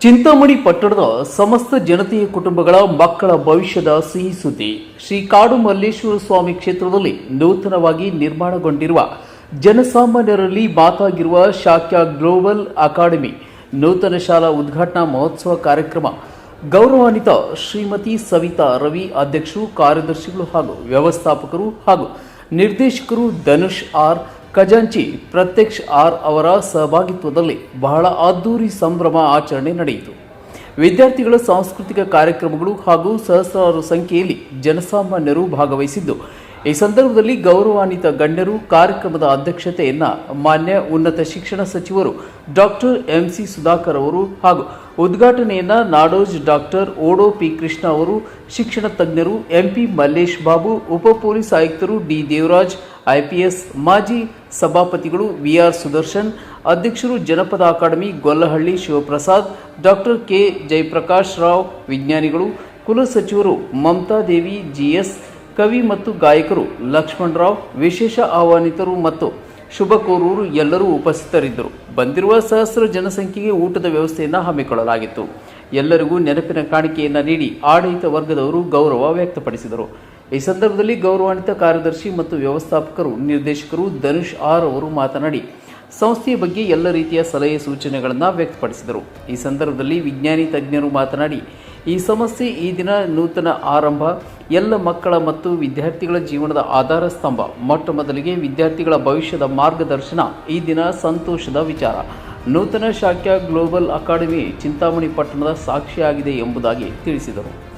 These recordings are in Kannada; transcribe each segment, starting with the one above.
ಚಿಂತಾಮಣಿ ಪಟ್ಟಣದ ಸಮಸ್ತ ಜನತೆಯ ಕುಟುಂಬಗಳ ಮಕ್ಕಳ ಭವಿಷ್ಯದ ಸಿಹಿ ಸುದ್ದಿ. ಶ್ರೀ ಕಾಡು ಮಲ್ಲೇಶ್ವರ ಸ್ವಾಮಿ ಕ್ಷೇತ್ರದಲ್ಲಿ ನೂತನವಾಗಿ ನಿರ್ಮಾಣಗೊಂಡಿರುವ ಜನಸಾಮಾನ್ಯರಲ್ಲಿ ಮಾತಾಗಿರುವ ಶಾಖ್ಯ ಗ್ಲೋಬಲ್ ಅಕಾಡೆಮಿ ನೂತನ ಶಾಲಾ ಉದ್ಘಾಟನಾ ಮಹೋತ್ಸವ ಕಾರ್ಯಕ್ರಮ ಗೌರವಾನ್ವಿತ ಶ್ರೀಮತಿ ಸವಿತಾ ರವಿ ಅಧ್ಯಕ್ಷರು ಕಾರ್ಯದರ್ಶಿಗಳು ಹಾಗೂ ವ್ಯವಸ್ಥಾಪಕರು ಹಾಗೂ ನಿರ್ದೇಶಕರು ಧನುಷ್ ಆರ್ ಖಜಾಂಚಿ ಪ್ರತ್ಯಕ್ಷ ಆರ್ ಅವರ ಸಹಭಾಗಿತ್ವದಲ್ಲಿ ಬಹಳ ಅದ್ದೂರಿ ಸಂಭ್ರಮ ಆಚರಣೆ ನಡೆಯಿತು. ವಿದ್ಯಾರ್ಥಿಗಳ ಸಾಂಸ್ಕೃತಿಕ ಕಾರ್ಯಕ್ರಮಗಳು ಹಾಗೂ ಸಹಸ್ರಾರು ಸಂಖ್ಯೆಯಲ್ಲಿ ಜನಸಾಮಾನ್ಯರು ಭಾಗವಹಿಸಿದ್ದು. ಈ ಸಂದರ್ಭದಲ್ಲಿ ಗೌರವಾನ್ವಿತ ಗಣ್ಯರು ಕಾರ್ಯಕ್ರಮದ ಅಧ್ಯಕ್ಷತೆಯನ್ನ ಮಾನ್ಯ ಉನ್ನತ ಶಿಕ್ಷಣ ಸಚಿವರು ಡಾಕ್ಟರ್ ಎಂಸಿ ಸುಧಾಕರ್ ಅವರು ಹಾಗೂ ಉದ್ಘಾಟನೆಯನ್ನ ನಾಡೋಜ್ ಡಾಕ್ಟರ್ ಓಡೋ ಪಿ ಕೃಷ್ಣ ಅವರು, ಶಿಕ್ಷಣ ತಜ್ಞರು ಎಂಪಿ ಮಲ್ಲೇಶ್ ಬಾಬು, ಉಪ ಪೊಲೀಸ್ ಆಯುಕ್ತರು ಡಿ ದೇವರಾಜ್, ಐಪಿಎಸ್ ಮಾಜಿ ಸಭಾಪತಿಗಳು ವಿಆರ್ ಸುದರ್ಶನ್, ಅಧ್ಯಕ್ಷರು Janapada academy Gollahalli Shivaprasad, doctor K Jayaprakash Rao ವಿಜ್ಞಾನಿಗಳು ಕುಲಸಚಿವರು ಮಮತಾ ದೇವಿ ಜಿಎಸ್ ಕವಿ ಮತ್ತು ಗಾಯಕರು ಲಕ್ಷ್ಮಣ್ ರಾವ್, ವಿಶೇಷ ಆಹ್ವಾನಿತರು ಮತ್ತು ಶುಭ ಕೋರೂರು ಎಲ್ಲರೂ ಉಪಸ್ಥಿತರಿದ್ದರು. ಬಂದಿರುವ ಸಹಸ್ರ ಜನಸಂಖ್ಯೆಗೆ ಊಟದ ವ್ಯವಸ್ಥೆಯನ್ನು ಹಮ್ಮಿಕೊಳ್ಳಲಾಗಿತ್ತು. ಎಲ್ಲರಿಗೂ ನೆನಪಿನ ಕಾಣಿಕೆಯನ್ನು ನೀಡಿ ಆಡಳಿತ ವರ್ಗದವರು ಗೌರವ ವ್ಯಕ್ತಪಡಿಸಿದರು. ಈ ಸಂದರ್ಭದಲ್ಲಿ ಗೌರವಾನ್ವಿತ ಕಾರ್ಯದರ್ಶಿ ಮತ್ತು ವ್ಯವಸ್ಥಾಪಕರು, ನಿರ್ದೇಶಕರು ಧನುಷ್ ಆರ್ ಅವರು ಮಾತನಾಡಿ, ಸಂಸ್ಥೆಯ ಬಗ್ಗೆ ಎಲ್ಲ ರೀತಿಯ ಸಲಹೆ ಸೂಚನೆಗಳನ್ನು ವ್ಯಕ್ತಪಡಿಸಿದರು. ಈ ಸಂದರ್ಭದಲ್ಲಿ ವಿಜ್ಞಾನಿ, ತಜ್ಞರು ಮಾತನಾಡಿ ಈ ಸಮಸ್ಯೆ ಈ ದಿನ ನೂತನ ಆರಂಭ. ಎಲ್ಲ ಮಕ್ಕಳ ಮತ್ತು ವಿದ್ಯಾರ್ಥಿಗಳ ಜೀವನದ ಆಧಾರ ಸ್ತಂಭ. ಮೊಟ್ಟ ಮೊದಲಿಗೆ ವಿದ್ಯಾರ್ಥಿಗಳ ಭವಿಷ್ಯದ ಮಾರ್ಗದರ್ಶನ. ಈ ದಿನ ಸಂತೋಷದ ವಿಚಾರ. ನೂತನ ಶಾಖ್ಯ ಗ್ಲೋಬಲ್ ಅಕಾಡೆಮಿ ಚಿಂತಾಮಣಿ ಪಟ್ಟಣದ ಸಾಕ್ಷಿಯಾಗಿದೆ ಎಂಬುದಾಗಿ ತಿಳಿಸಿದರು.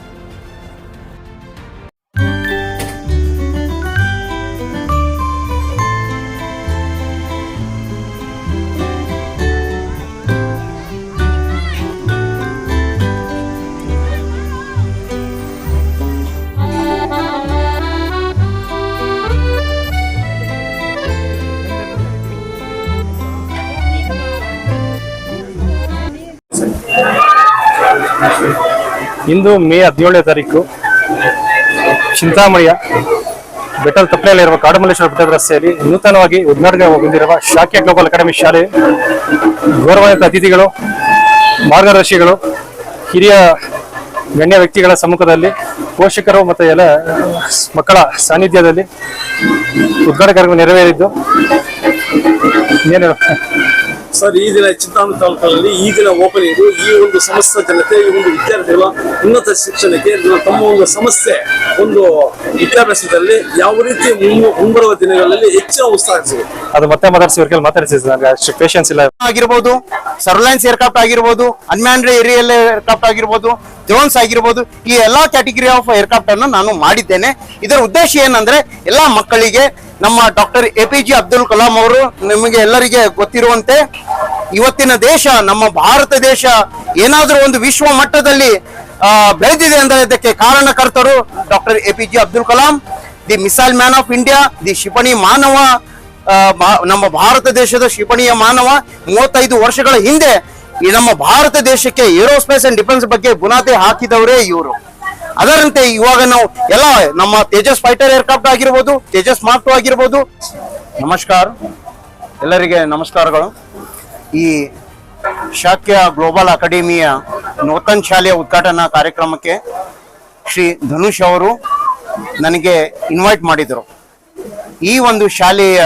ಇಂದು ಮೇ ಹದಿನೇಳನೇ ತಾರೀಕು ಚಿಂತಾಮಣಿಯ ಬೆಟ್ಟದ ತಪ್ಪಲೆಯಲ್ಲಿರುವ ಕಾಡುಮಲ್ಲೇಶ್ವರ ಬೆಟ್ಟದ ರಸ್ತೆಯಲ್ಲಿ ನೂತನವಾಗಿ ಉದ್ಘಾಟನೆಗೊಂಡಿರುವ ಶಾಖೆ ಗ್ಲೋಬಲ್ ಅಕಾಡೆಮಿ ಶಾಲೆ, ಗೌರವಾನ್ವಿತ ಅತಿಥಿಗಳು, ಮಾರ್ಗದರ್ಶಿಗಳು, ಹಿರಿಯ ಗಣ್ಯ ವ್ಯಕ್ತಿಗಳ ಸಮ್ಮುಖದಲ್ಲಿ ಪೋಷಕರು ಮತ್ತು ಎಲ್ಲ ಮಕ್ಕಳ ಸಾನ್ನಿಧ್ಯದಲ್ಲಿ ಉದ್ಘಾಟನೆ ಕಾರ್ಯಕ್ರಮ ನೆರವೇರಿದ್ದು ಏನು ಸರ್ ಈ ದಿನ ಚಿಂತಾಮಣಿ ತಾಲೂಕಿನಲ್ಲಿ ಈ ದಿನ ಓಪನಿಂಗ್ ಈ ಒಂದು ಸಮಸ್ತ ಜನತೆ ಈ ಒಂದು ವಿದ್ಯಾರ್ಥಿಗಳ ಉನ್ನತ ಶಿಕ್ಷಣಕ್ಕೆ ತಮ್ಮ ಒಂದು ಸಮಸ್ಯೆ ಒಂದು ವಿದ್ಯಾಭ್ಯಾಸದಲ್ಲಿ ಯಾವ ರೀತಿ ಮುಂಬರುವ ದಿನಗಳಲ್ಲಿ ಹೆಚ್ಚಿನ ಉತ್ಸಾಹ ಸಿಗುತ್ತೆ. ಅದು ಮತ್ತೆ ಮಾತಾಡಿಸಿ ಮಾತಾಡಿಸಿ ನನಗೆ ಅಷ್ಟು ಪೇಷನ್ಸ್ ಇಲ್ಲ. ಆಗಿರ್ಬೋದು ಸರ್ಲೈನ್ಸ್ ಏರ್ಕ್ರಾಫ್ಟ್ ಆಗಿರ್ಬೋದು ಅನ್ಮ್ಯಾನ್ಡ್ ಏರಿಯಲ್ ಏರ್ಕ್ರಾಫ್ಟ್ ಆಗಿರ್ಬೋದು ಡ್ರೋನ್ಸ್ ಆಗಿರ್ಬೋದು ಈ ಎಲ್ಲಾ ಕ್ಯಾಟಗರಿ ಆಫ್ ಏರ್ಕ್ರಾಫ್ಟ್ ಅನ್ನು ನಾನು ಮಾಡಿದ್ದೇನೆ. ಇದರ ಉದ್ದೇಶ ಏನಂದ್ರೆ ಎಲ್ಲಾ ಮಕ್ಕಳಿಗೆ ನಮ್ಮ doctor A P J Abdul Kalam ಅವರು ನಿಮಗೆ ಎಲ್ಲರಿಗೆ ಗೊತ್ತಿರುವಂತೆ ಇವತ್ತಿನ ದೇಶ, ನಮ್ಮ ಭಾರತ ದೇಶ ಏನಾದರೂ ಒಂದು ವಿಶ್ವ ಮಟ್ಟದಲ್ಲಿ ಬೆಳೆದಿದೆ ಅಂದರೆ ಇದಕ್ಕೆ ಕಾರಣಕರ್ತರು doctor A P J Abdul Kalam, the missile man of India, the ಕ್ಷಿಪಣಿ ಮಾನವ ನಮ್ಮ ಭಾರತ ದೇಶದ ಕ್ಷಿಪಣಿಯ ಮಾನವ. ಮೂವತ್ತೈದು ವರ್ಷಗಳ ಹಿಂದೆ ಈ ನಮ್ಮ ಭಾರತ ದೇಶಕ್ಕೆ ಏರೋಸ್ಪೇಸ್ ಅಂಡ್ ಡಿಫೆನ್ಸ್ ಬಗ್ಗೆ ಬುನಾದಿ ಹಾಕಿದವರೇ ಇವರು. ಅದರಂತೆ ಇವಾಗ ನಾವು ಎಲ್ಲ ನಮ್ಮ ತೇಜಸ್ ಫೈಟರ್ ಏರ್ಕ್ರಾಫ್ಟ್ ಆಗಿರ್ಬೋದು, ತೇಜಸ್ ಮಾರ್ಕ್ ಟು ಆಗಿರ್ಬೋದು. ನಮಸ್ಕಾರ. ಎಲ್ಲರಿಗೆ ನಮಸ್ಕಾರಗಳು. ಈ ಶಾಕ್ಯ ಗ್ಲೋಬಲ್ ಅಕಾಡೆಮಿಯ ನೂತನ ಶಾಲೆಯ ಉದ್ಘಾಟನಾ ಕಾರ್ಯಕ್ರಮಕ್ಕೆ ಶ್ರೀ ಧನುಷ್ ಅವರು ನನಗೆ ಇನ್ವೈಟ್ ಮಾಡಿದರು. ಈ ಒಂದು ಶಾಲೆಯ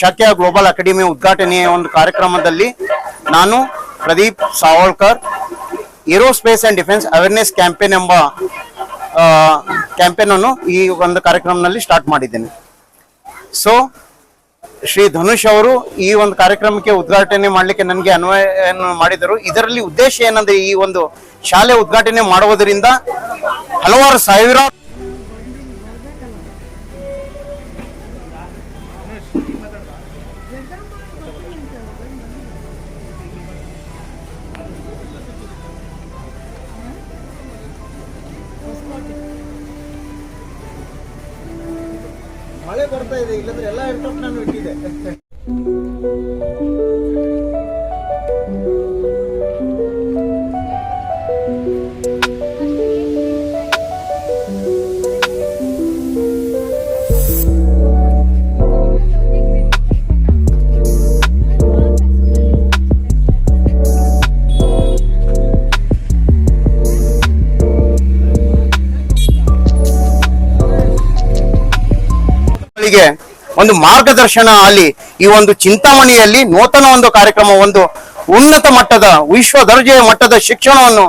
ಶಾಕ್ಯ ಗ್ಲೋಬಲ್ ಅಕಾಡೆಮಿ ಉದ್ಘಾಟನೆಯ ಒಂದು ಕಾರ್ಯಕ್ರಮದಲ್ಲಿ ನಾನು Pradeep Sawalkar aerospace and defence awareness campaign ಎಂಬ ಕ್ಯಾಂಪೇನ್ ಅನ್ನು ಈ ಒಂದು ಕಾರ್ಯಕ್ರಮದಲ್ಲಿ ಸ್ಟಾರ್ಟ್ ಮಾಡಿದ್ದೇನೆ. ಸೊ ಶ್ರೀ ಧನುಷ್ ಅವರು ಈ ಒಂದು ಕಾರ್ಯಕ್ರಮಕ್ಕೆ ಉದ್ಘಾಟನೆ ಮಾಡಲಿಕ್ಕೆ ನನಗೆ ಅನ್ವಯವನ್ನು ಮಾಡಿದರು. ಇದರಲ್ಲಿ ಉದ್ದೇಶ ಏನಂದ್ರೆ ಈ ಒಂದು ಶಾಲೆ ಉದ್ಘಾಟನೆ ಮಾಡುವುದರಿಂದ ಹಲವಾರು ಸಾವಿರಾರು ಒಂದು ಮಾರ್ಗದರ್ಶನ ಅಲ್ಲಿ ಈ ಒಂದು ಚಿಂತಾಮಣಿಯಲ್ಲಿ ನೂತನ ಒಂದು ಕಾರ್ಯಕ್ರಮ, ಒಂದು ಉನ್ನತ ಮಟ್ಟದ, ವಿಶ್ವ ದರ್ಜೆಯ ಮಟ್ಟದ ಶಿಕ್ಷಣವನ್ನು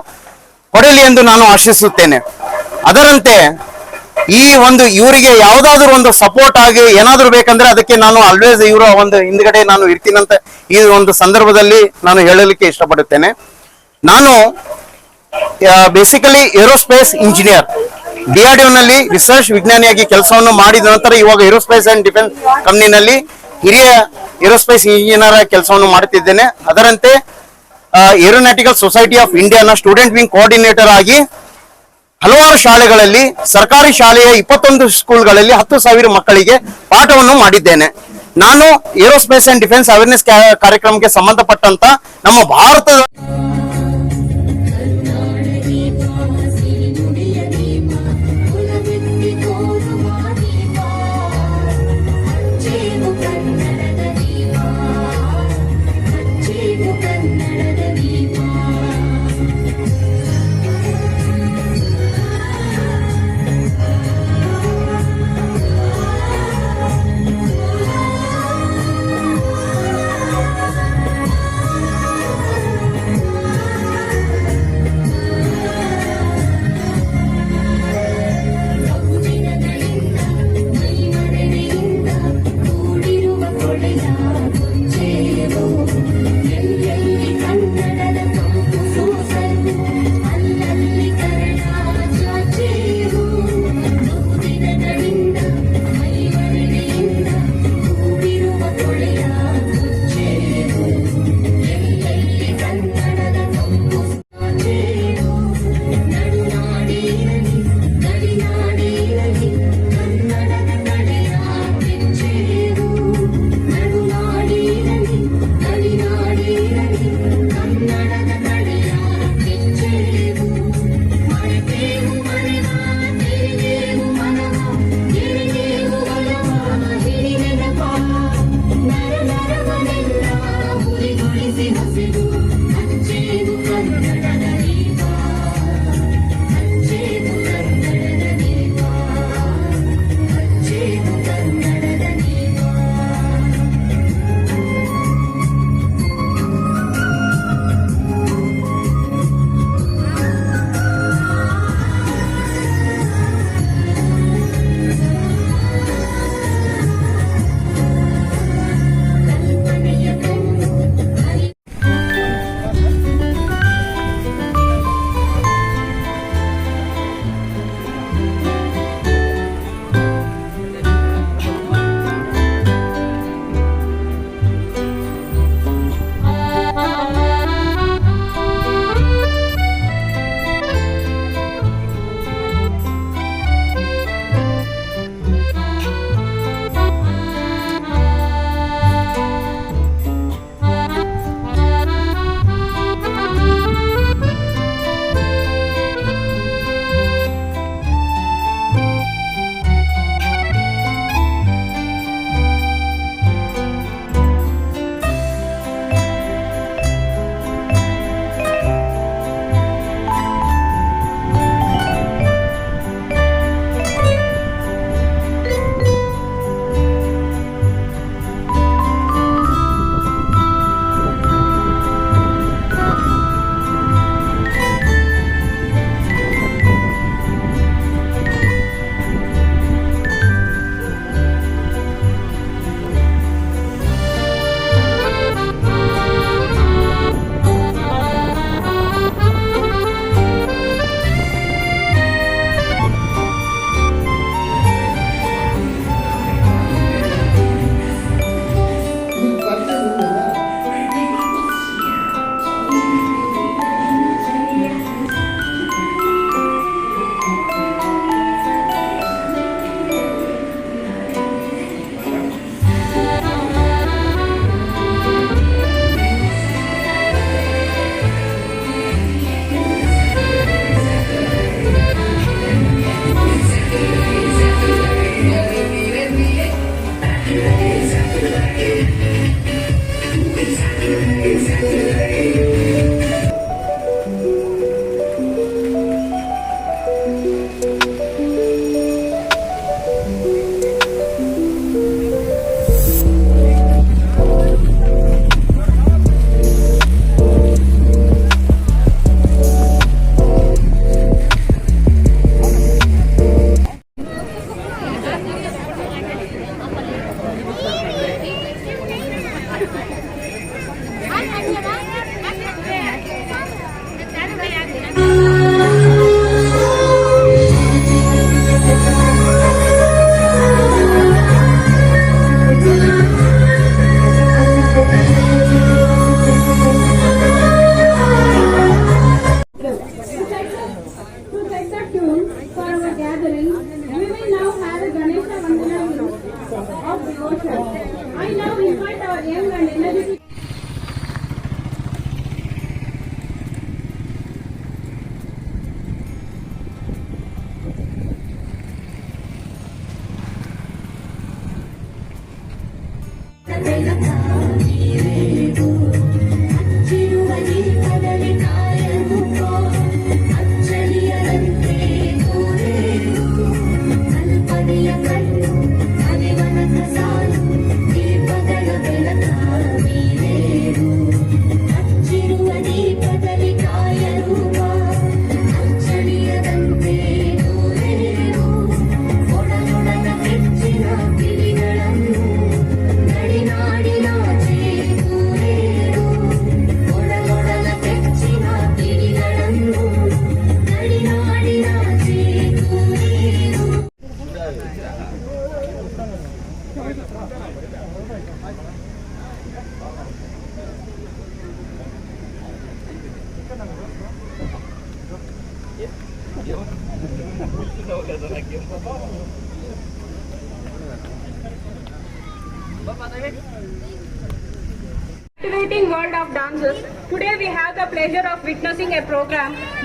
ಕೊಡಲಿ ಎಂದು ನಾನು ಆಶಿಸುತ್ತೇನೆ. ಅದರಂತೆ ಈ ಒಂದು ಇವರಿಗೆ ಯಾವುದಾದ್ರೂ ಒಂದು ಸಪೋರ್ಟ್ ಆಗಿ ಏನಾದ್ರು ಬೇಕಂದ್ರೆ ಅದಕ್ಕೆ ನಾನು ಆಲ್ವೇಸ್ ಇವರ ಒಂದು ಹಿಂದ್ಗಡೆ ನಾನು ಇರ್ತೀನಂತ ಈ ಒಂದು ಸಂದರ್ಭದಲ್ಲಿ ನಾನು ಹೇಳಲಿಕ್ಕೆ ಇಷ್ಟಪಡುತ್ತೇನೆ. ನಾನು ಬೇಸಿಕಲಿ ಏರೋಸ್ಪೇಸ್ ಇಂಜಿನಿಯರ್ ಡಿಆರ್ಡಿಒನಲ್ಲಿ ರಿಸರ್ಚ್ ವಿಜ್ಞಾನಿಯಾಗಿ ಕೆಲಸವನ್ನು ಮಾಡಿದ ನಂತರ ಇವಾಗ ಏರೋಸ್ಪೇಸ್ ಅಂಡ್ ಡಿಫೆನ್ಸ್ ಕಂಪ್ನಿನಲ್ಲಿ ಹಿರಿಯ ಏರೋಸ್ಪೇಸ್ ಇಂಜಿನಿಯರ್ ಕೆಲಸವನ್ನು ಮಾಡುತ್ತಿದ್ದೇನೆ. ಅದರಂತೆ ಏರೋನಾಟಿಕಲ್ ಸೊಸೈಟಿ ಆಫ್ ಇಂಡಿಯಾನ ಸ್ಟೂಡೆಂಟ್ ವಿಂಗ್ ಕೋಆರ್ಡಿನೇಟರ್ ಆಗಿ ಹಲವಾರು ಶಾಲೆಗಳಲ್ಲಿ, ಸರ್ಕಾರಿ ಶಾಲೆಯ ಇಪ್ಪತ್ತೊಂದು ಸ್ಕೂಲ್ಗಳಲ್ಲಿ ಹತ್ತು ಸಾವಿರ ಮಕ್ಕಳಿಗೆ ಪಾಠವನ್ನು ಮಾಡಿದ್ದೇನೆ. ನಾನು ಏರೋಸ್ಪೇಸ್ ಅಂಡ್ ಡಿಫೆನ್ಸ್ ಅವೇರ್ನೆಸ್ ಕಾರ್ಯಕ್ರಮಕ್ಕೆ ಸಂಬಂಧಪಟ್ಟಂತ ನಮ್ಮ ಭಾರತದ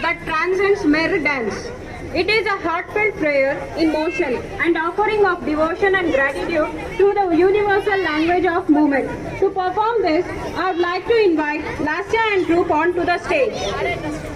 that transcends mere dance. It is a heartfelt prayer emotion, and offering of devotion and gratitude to the universal language of movement. To perform this, I would like to invite Lasya and group onto the stage.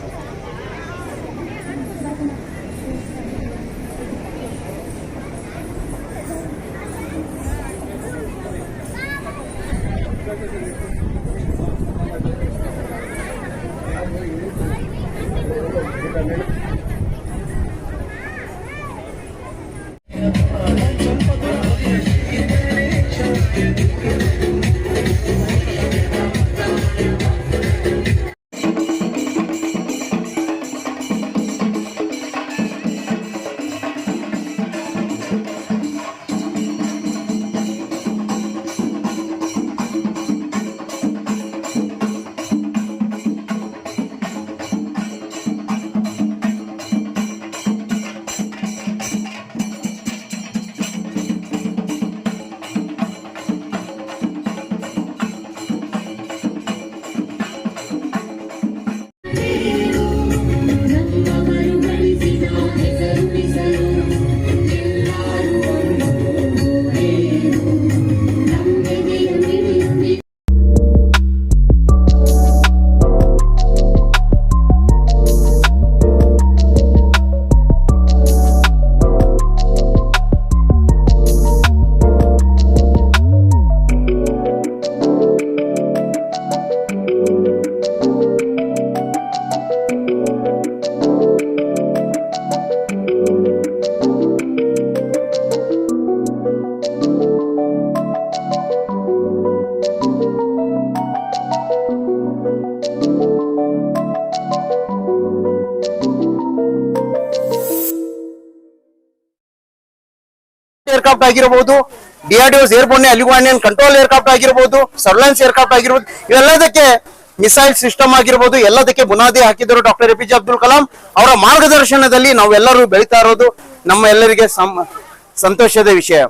Aircraft ಆಗಿರಬಹುದು ಡಿಆರ್ಡಿಒಸ್ ಏರ್ಬೋನ್ ಅಲಿಗುವಾಣಿಯನ್ ಕಂಟ್ರೋಲ್ ಏರ್ಕ್ರಾಫ್ಟ್ ಆಗಿರಬಹುದು ಸರ್ವೆಲೆನ್ಸ್ ಏರ್ಕ್ರಾಫ್ಟ್ ಆಗಿರಬಹುದು ಇವೆಲ್ಲದಕ್ಕೆ ಮಿಸೈಲ್ ಸಿಸ್ಟಮ್ ಆಗಿರಬಹುದು ಎಲ್ಲದಕ್ಕೆ ಬುನಾದಿ ಹಾಕಿದರು doctor A P J Abdul Kalam ಅವರ ಮಾರ್ಗದರ್ಶನದಲ್ಲಿ ನಾವೆಲ್ಲರೂ ಬೆಳೀತಾ ಇರೋದು ನಮ್ಮ ಎಲ್ಲರಿಗೆ ಸಂತೋಷದ ವಿಷಯ.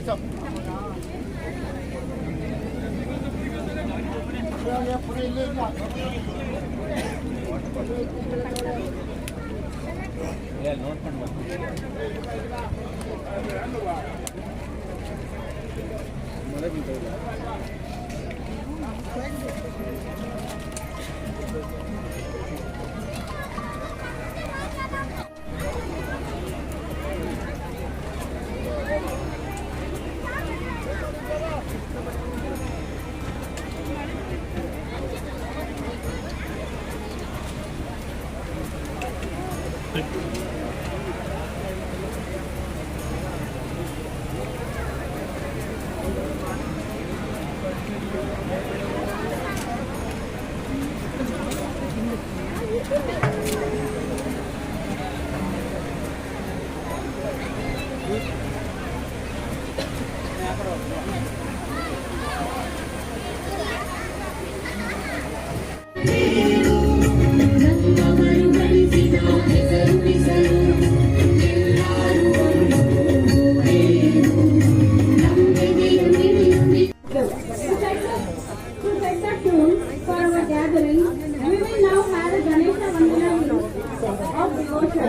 있어. 그냥 불에 있는 거 야, 너한테 뭐.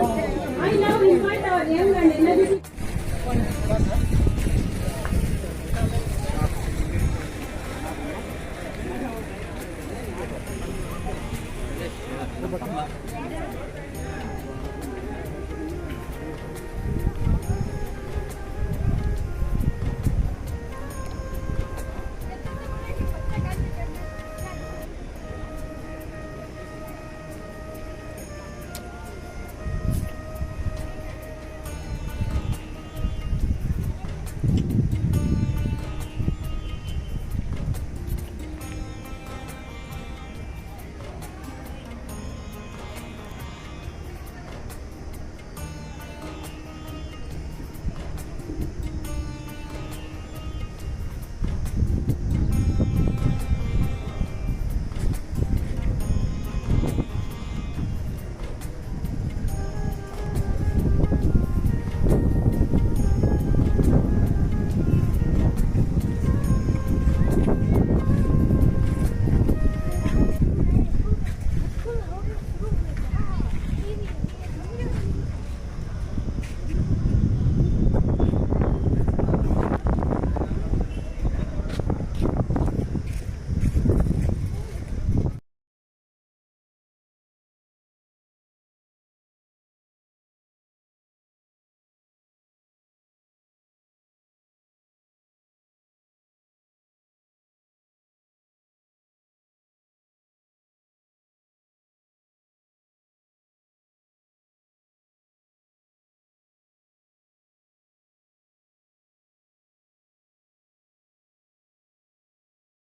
I now invite our young and energetic